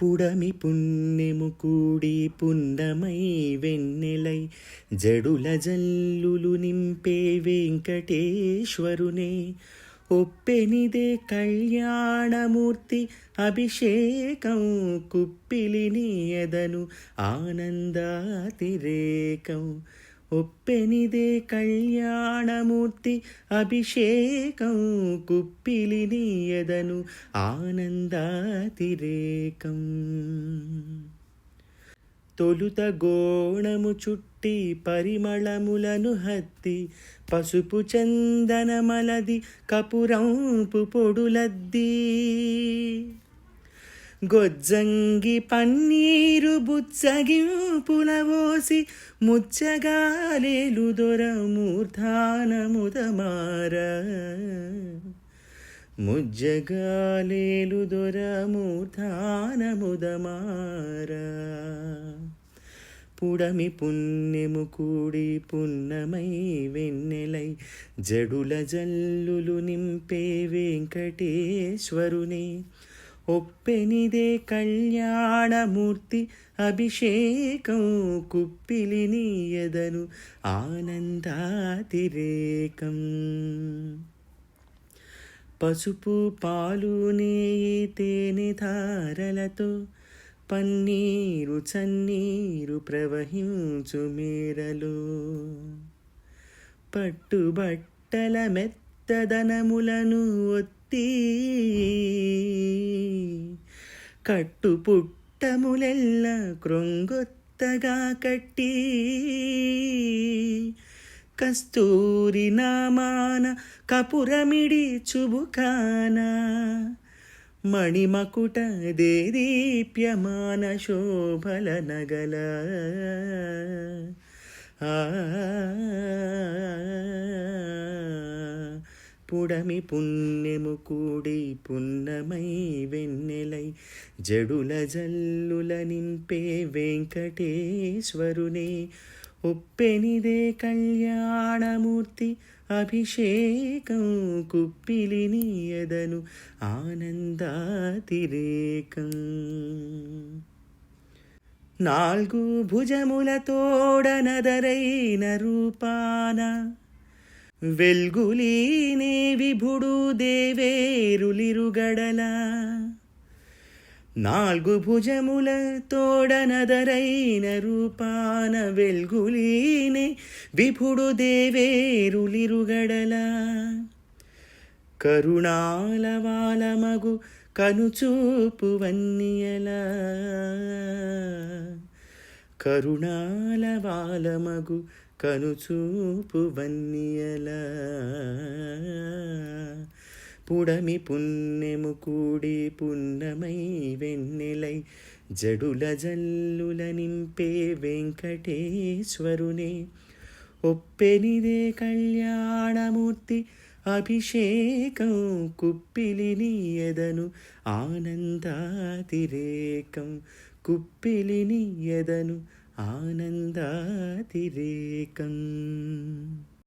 పుడమి పుణ్యము కూడి పుండమై వెన్నెలై జడుల జల్లులు నింపే వెంకటేశ్వరునే ఒప్పెనిదే కళ్యాణమూర్తి అభిషేకం కుప్పిలిని ఎదను ఆనందాతిరేకం ఒప్పెనిదే కళ్యాణమూర్తి అభిషేకం కుప్పిలినీయదను ఆనందాతిరేకం. తొలుత గోణము చుట్టి పరిమళములను హత్తి పసుపు చందనమలది కపురంపు పొడులద్దీ. గొజ్జంగి పన్నీరు బుచ్చగింపులవోసి ముచ్చగాలేలు దొర మూర్ధానముదమార. ముజ్జగాలేలు దొర మూర్ధానముదమార. పుడమి పుణ్యము కూడి పున్నమై వెన్నెలై జడుల జల్లులు నింపే వెంకటేశ్వరుని ఒప్పెనిదే కళ్యాణమూర్తి అభిషేకం కుప్పిలినీయదను ఆనందాతిరేకం. పసుపు పాలు నేయి తేనె ధారలతో పన్నీరు చన్నీరు ప్రవహించు మేరలో. పట్టుబట్టల మెత్తదనములను ఒత్తి కట్టు పుట్టములెల్ల క్రొంగొత్తగా కట్టి కస్తూరి నామాన కపురమిడి చుబుకాన మణిమకుట దేదీప్యమాన శోభల నగల. ఆ పుడమి పుణ్యము కూడి పున్నమై వెన్నెలై జడుల జల్లుల నింపే వెంకటేశ్వరునే ఒప్పెనిదే కళ్యాణమూర్తి అభిషేకం కుప్పిలిని ఎదను ఆనందాతిరేకం నాలుగు భుజములతోడనదరైన రూపాన వెల్గులీనే విభుడు దేవేరులిరుగడల. నాలుగు భుజముల తోడనదరైన రూపాన వెల్గులీనే విభుడు దేవేరులిరుగడల. కరుణాల వాలమగు కనుచూపు వన్నియల. కరుణాల వాలమగు కనుచూపు వన్నియల. పుడమి పుణ్యము కూడి పున్నమై వెన్నెలై జడుల జల్లుల నింపే వెంకటేశ్వరునే. ఒప్పెనిదే కళ్యాణమూర్తి అభిషేకం కుప్పిలిని ఎదను ఆనందాతిరేకం కుప్పిలిని ఎదను ఆనందాతిరేకం.